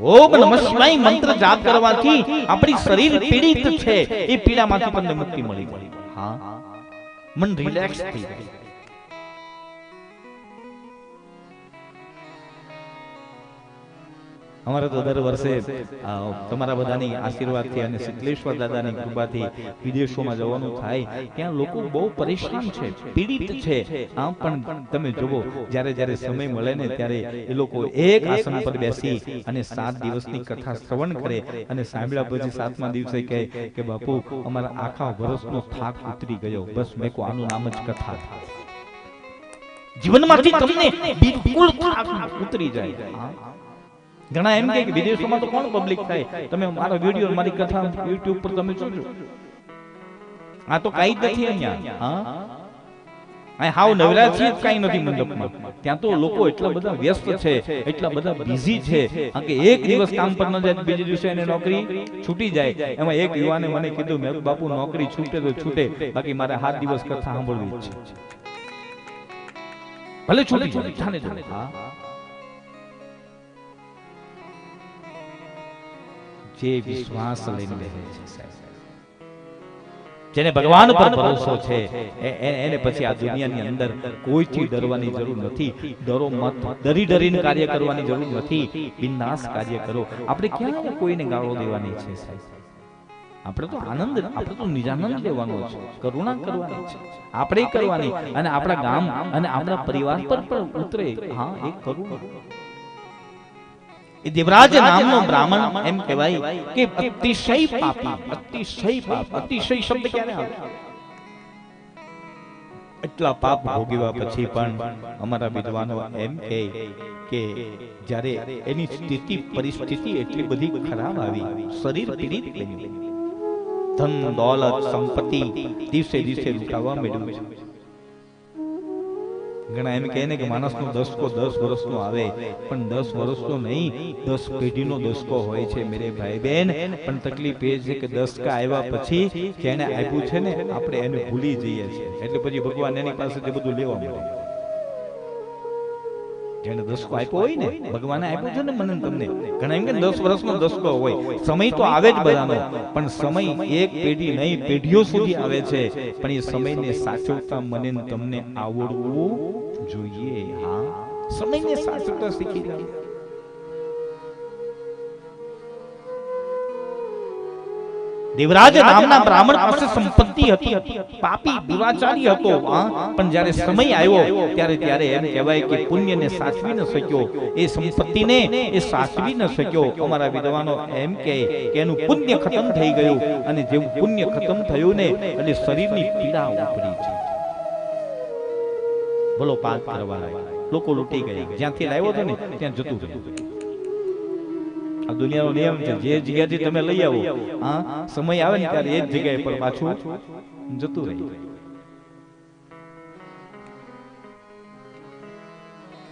ઓમ નમઃ શિવાય મંત્ર જાપ કરવાથી આપણી શરીર પીડિત છે. એ પીડામાંથી તમને મુક્તિ મળી હા. મન રિલેક્સ થઈ જાય. અમારે તો દર વર્ષે તમારા બધાની આશીર્વાદથી અને શીતલેશ્વર દાદાની કૃપાથી વિદેશોમાં જવાનું થાય. ત્યાં લોકો બહુ પરેશાન છે, પીડિત છે. આમ પણ તમે જુઓ, જ્યારે જ્યારે સમય મળે ને ત્યારે એ લોકો એક આસન પર બેસી અને સાત દિવસની કથા શ્રવણ કરે અને સાંભળ્યા પછી સાતમા દિવસે કહે કે, બાપુ, અમારા આખા વર્ષનો થાક ઉતરી ગયો. બસ મેં કો આનું નામ જ કથા. જીવનમાંથી તમને બિલકુલ ઉતરી જાય. ઘણા એમ કે વિદેશોમાં તો કોણ પબ્લિક થાય? તમે મારા વીડિયો મારી કથા યુટ્યુબ પર તમે જોજો. આ તો કાઈ જ નથી અહીંયા. હા? અહીં હાવ નવરા છે કાઈ નથી મંડપમાં. ત્યાં તો લોકો એટલા બધા વ્યસ્ત છે એટલા બધા બિઝી છે. કારણ કે એક દિવસ કામ પર ન જાય બીજે દિવસે એને નોકરી છૂટી જાય. એમાં એક યુવાને મને કીધું મેં બાપુ નોકરી છૂટે તો છૂટે બાકી મારે સાત દિવસ કથા સાંભળવી છે. ભલે છૂટી જાય જે વિશ્વાસ લઈને બેસે છે સાહેબ. જેને ભગવાન પર ભરોસો છે એને પછી આ દુનિયાની અંદર કોઈથી ડરવાની જરૂર નથી. ડરો મત ડરી ડરીને કાર્ય કરવાની જરૂર નથી. બિંદાસ કાર્ય કરો. આપણે ક્યાં કોઈને ગાળો દેવાની છે સાહેબ? આપણે તો આનંદ આપણે તો નિજાનંદ લેવાનો છે કરુણા કરવાની છે. આપણે કરવાની અને આપણા ગામ અને આપણા પરિવાર પર પણ ઉતરે. હા એ કરુણા. એ દેવરાજ નામનો બ્રાહ્મણ એમ કહેવાય કે અતિશય પાપી અતિશય પાપ. અતિશય શબ્દ ક્યારે આવે? એટલા પાપ ભોગવ્યા પછી પણ અમારા વિદ્વાનો એમ કહે કે જ્યારે એની સ્થિતિ પરિસ્થિતિ એટલી બધી ખરાબ આવી શરીર પીડિત બન્યું ધન દોલત સંપત્તિ દિવસે દિવસે લૂંટાવા મળ્યું. છે ઘણા એમ કહે ને કે માણસનો દસકો દસ વર્ષનો આવે. પણ દસ વર્ષનો નહીં, દસ પેઢીનો દસકો હોય છે મેરે ભાઈ બેન પણ તકલીફ એ છે કે દસકા આવ્યા પછી જેને આપ્યું છે ને, આપણે એને ભૂલી જઈએ છીએ. એટલે પછી ભગવાન એની પાસેથી બધું લેવા મળે જેને દસકો આપ્યો હોય ને ભગવાને આપ્યો છે ને મને તમને? ઘણા એમ કે દસ વર્ષનો દસકો હોય. સમય તો આવે જ બધાનો પણ સમય એક પેઢી નહીં પેઢીઓ સુધી આવે છે. પણ એ સમયને સાચવતા મને તમને આવડવું જોઈએ. હા. સમયને સાચવતા શીખી જાઓ. દેવરાજ નામના બ્રાહ્મણ પાસે સંપત્તિ હતી. પાપી દુરાચારી હતો પણ જ્યારે સમય આવ્યો ત્યારે ત્યારે એમ કહેવાય કે પુણ્યને સાચવી ન શક્યો. એ સંપત્તિને એ સાચવી ન શક્યો. અમારા વિદ્વાનો એમ કહે કે એનું પુણ્ય ખતમ થઈ ગયું. અને જેવું પુણ્ય ખતમ થયું ને એટલે શરીરની પીડા ઉપડી છે બોલો પાક કરવા લોકો લૂંટી ગયા. જ્યાંથી લાવ્યો હતો ને ત્યાં જતું રહ્યું. આ દુનિયાનો નિયમ છે, જે જગ્યાથી તમે લઈ આવો, હા, સમય આવે ને ત્યારે એ જ જગ્યાએ પર પાછું જતું રહે.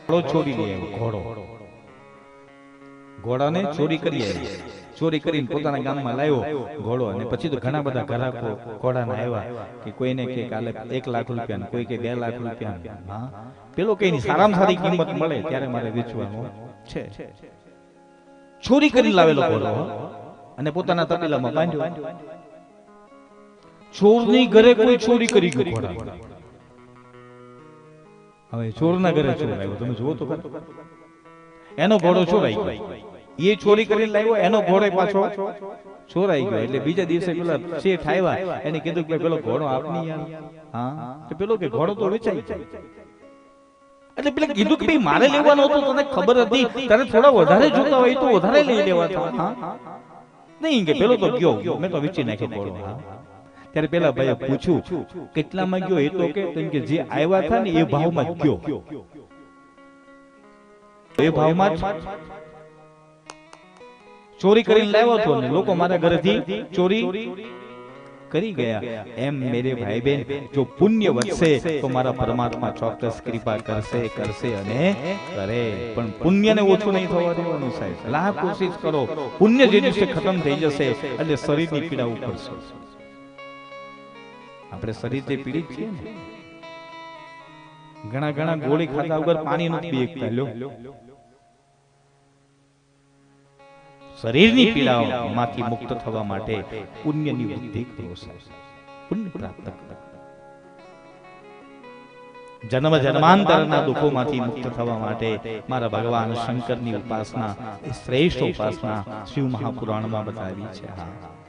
ઘોડો ચોરી લઈ ઘોડો. ઘોડાને ચોરી કરી આવી ચોરી કરીને પોતાના ગામમાં લાવ્યો ઘોડો અને પછી તો ઘણા બધા ગ્રાહકો ઘોડાના આવ્યા કે કોઈને કે કાલે એક લાખ રૂપિયા કોઈ કે બે લાખ રૂપિયા હા. પેલો કઈ સારામાં સારી કિંમત મળે, ત્યારે મારે વેચવાનું છે. ચોરી કરી લાવેલો ઘોડો અને પોતાના તપેલામાં બાંધ્યો. ચોરની ઘરે કોઈ ચોરી કરી ગયો ઘોડા હવે ચોરના ઘરે ચોર આવ્યો તમે જુઓ તો ખરા. એનો ઘોડો ચોરાઈ ગયો. એ ચોરી કરીને લાવ્યો એનો ઘોડો પાછો ચોરાઈ ગયો. એટલે બીજા દિવસે પેલા શેઠ આવ્યા. એને કીધું કે પેલો ઘોડો આપની હા. તો પેલો કે ઘોડો તો વેચાઈ જાય એટલે પેલા કીધું કે ભાઈ મારે લેવાનો હતો તને ખબર હતી. તને થોડા વધારે જોતા હોય તો વધારે લઈ લેવા હતા નહીં કે પેલો તો ગયો. મેં તો વેચી નાખ્યો ત્યારે પેલા ભાઈએ પૂછ્યું કેટલામાં ગયો એ તો કે? તેમ કે જે આવ્યા હતા ને એ ભાવમાં ગયો. એ ભાવમાં ચોરી કરીને લાવ્યો હતો ને લોકો મારા ઘરેથી ચોરી કરી ગયા. એમ મેરે ભાઈ બહેન જો પુણ્ય વધશે તો મારા પરમાત્મા ચોક્કસ કૃપા કરશે કરશે અને કરે. પણ પુણ્યને ઓછું નહીં થવા દેવાનું સાહેબ. લાખ કોશિશ કરો. પુણ્ય જે દિવસે ખતમ થઈ જશે એટલે શરીરની પીડા ઉપડશે આપણે શરીરથી પીડિત છીએ ને ઘણા ઘણા ગોળી ખાતા વગર પાણી નથી પી લ્યો શરીરની પીડાઓમાંથી મુક્ત થવા માટે પુણ્યની વૃદ્ધિ પ્રાપ્ત જન્મ જન્માંતરના દુઃખોમાંથી મુક્ત થવા માટે મારા ભગવાન શંકરની ઉપાસના શ્રેષ્ઠ ઉપાસના શિવ મહાપુરાણમાં બતાવી છે. હા.